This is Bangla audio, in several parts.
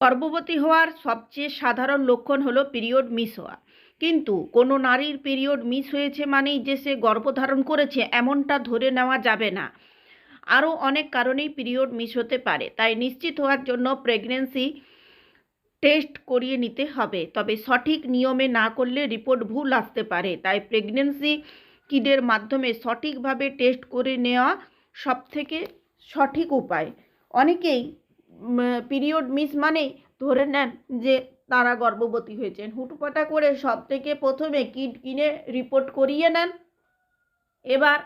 গর্ভবতী হওয়ার সবচেয়ে সাধারণ লক্ষণ হলো পিরিয়ড মিস হওয়া। কিন্তু কোনো নারীর পিরিয়ড মিস হয়েছে মানেই যে সে গর্ভধারণ করেছে এমনটা ধরে নেওয়া যাবে না। আরও অনেক কারণেই পিরিয়ড মিস হতে পারে, তাই নিশ্চিত হওয়ার জন্য প্রেগনেন্সি টেস্ট করিয়ে নিতে হবে। তবে সঠিক নিয়মে না করলে রিপোর্ট ভুল আসতে পারে, তাই প্রেগনেন্সি কিডের মাধ্যমে সঠিকভাবে টেস্ট করে নেওয়া সবথেকে সঠিক উপায়। অনেকেই পিরিয়ড মিস মানে ধরে নেন যে তারা গর্ভবতী হয়েছেন। হুটপাটা করে সব থেকে প্রথমে কিট কিনে রিপোর্ট করিয়ে নেন। এবার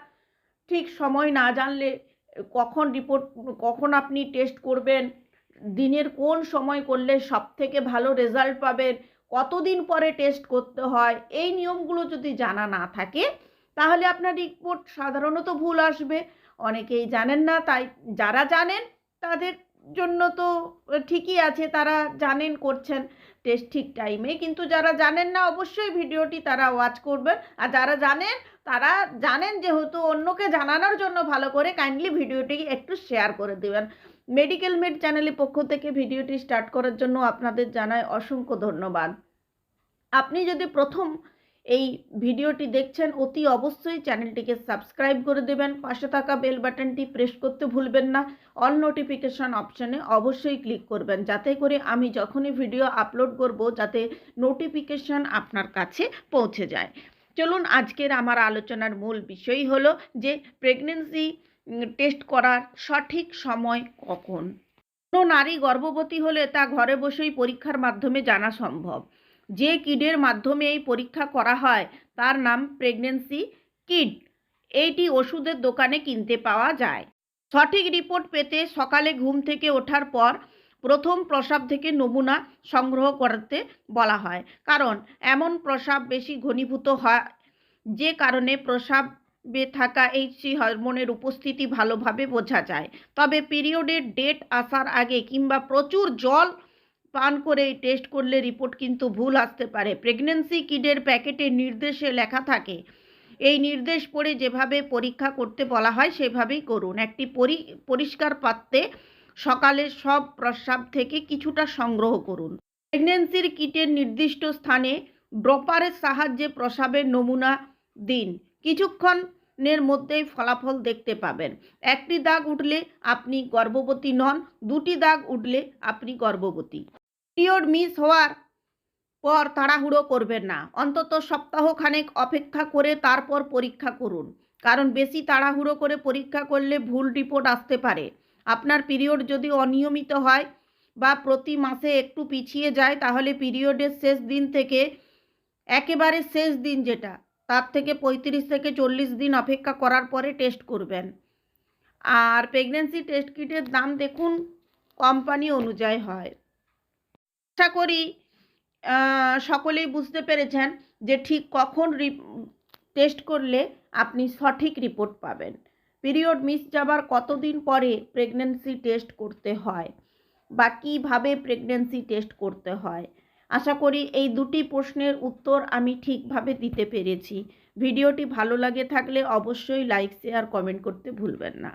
ঠিক সময় না জানলে কখন রিপোর্ট কখন আপনি টেস্ট করবেন, দিনের কোন সময় করলে সব থেকে ভালো রেজাল্ট পাবেন, কতদিন পরে টেস্ট করতে হয়, এই নিয়মগুলো যদি জানা না থাকে, তাহলে আপনার রিপোর্ট সাধারণত ভুল আসবে। অনেকেই জানেন না, তাই যারা জানেন তাদের জন্য তো ঠিকই আছে, তারা জানেন করছেন টেস্ট ঠিক টাইমে কিন্তু যারা জানেন না, অবশ্যই ভিডিওটি তারা ওয়াচ করবেন। আর যারা জানেন, তারা জানেন যেহেতু অন্যকে জানানোর জন্য ভালো করে কাইন্ডলি ভিডিওটি একটু শেয়ার করে দেবেন। মেডিকেল মেড চ্যানেলের পক্ষ থেকে ভিডিওটি স্টার্ট করার জন্য আপনাদের জানায় অসংখ্য ধন্যবাদ। আপনি যদি প্রথম এই ভিডিওটি দেখছেন, অতি অবশ্যই চ্যানেলটিকে সাবস্ক্রাইব করে দেবেন। পাশে থাকা বেল বাটনটি প্রেস করতে ভুলবেন না। অল নোটিফিকেশান অপশানে অবশ্যই ক্লিক করবেন। যাতে করে আমি যখনই ভিডিও আপলোড করব, যাতে নোটিফিকেশান আপনার কাছে পৌঁছে যায়। চলুন, আজকের আমার আলোচনার মূল বিষয় হলো যে প্রেগনেন্সি টেস্ট করার সঠিক সময় কখন? কোনো নারী গর্ভবতী হলে তা ঘরে বসেই পরীক্ষার মাধ্যমে জানা সম্ভব। যে কিডের মাধ্যমে এই পরীক্ষা করা হয়, তার নাম প্রেগনেন্সি কিড এইটি ওষুধের দোকানে কিনতে পাওয়া যায়। সঠিক রিপোর্ট পেতে সকালে ঘুম থেকে ওঠার পর প্রথম প্রসাব থেকে নমুনা সংগ্রহ করতে বলা হয়। কারণ, এমন প্রসাব বেশি ঘনীভূত হয়, যে কারণে প্রসাবে থাকা এইচসি হরমোনের উপস্থিতি ভালোভাবে বোঝা যায়। তবে পিরিয়ডের ডেট আসার আগে কিংবা প্রচুর জল পান করে টেস্ট করলে রিপোর্ট কিন্তু ভুল আসতে পারে। প্রেগনেন্সি কিডের প্যাকেটে নির্দেশে লেখা থাকে, এই নির্দেশ পড়ে যেভাবে পরীক্ষা করতে বলা হয় সেভাবেই করুন। একটি পরি, পরিষ্কার পাত্রে সকালে সব প্রস্রাব থেকে কিছুটা সংগ্রহ করুন। প্রেগনেন্সির কিটের নির্দিষ্ট স্থানে ড্রপারের সাহায্যে প্রসাবের নমুনা দিন। কিছুক্ষণের মধ্যেই ফলাফল দেখতে পাবেন। একটি দাগ উঠলে আপনি গর্ভবতী নন, দুটি দাগ উঠলে আপনি গর্ভবতী। পিরিয়ড মিস হওয়ার পর তাড়াহুড়ো করবেন না। অন্তত সপ্তাহখানেক অপেক্ষা করে তারপর পরীক্ষা করুন। কারণ বেশি তাড়াহুড়ো করে পরীক্ষা করলে ভুল রিপোর্ট আসতে পারে। আপনার পিরিয়ড যদি অনিয়মিত হয় বা প্রতি মাসে একটু পিছিয়ে যায়, তাহলে পিরিয়ডের শেষ দিন থেকে একেবারে শেষ দিন যেটা, তার থেকে পঁয়ত্রিশ থেকে চল্লিশ দিন অপেক্ষা করার পরে টেস্ট করবেন। আর প্রেগনেন্সি টেস্ট কিটের দাম দেখুন, কোম্পানি অনুযায়ী হয়। আশা করি সকলেই বুঝতে পেরেছেন যে ঠিক কখন টেস্ট করলে আপনি সঠিক রিপোর্ট পাবেন। পিরিয়ড মিস যাবার কতদিন পরে প্রেগনেন্সি টেস্ট করতে হয় বা কীভাবে প্রেগনেন্সি টেস্ট করতে হয়? আশা করি এই দুটি প্রশ্নের উত্তর আমি ঠিকভাবে দিতে পেরেছি। ভিডিওটি ভালো লাগে থাকলে অবশ্যই লাইক শেয়ার কমেন্ট করতে ভুলবেন না।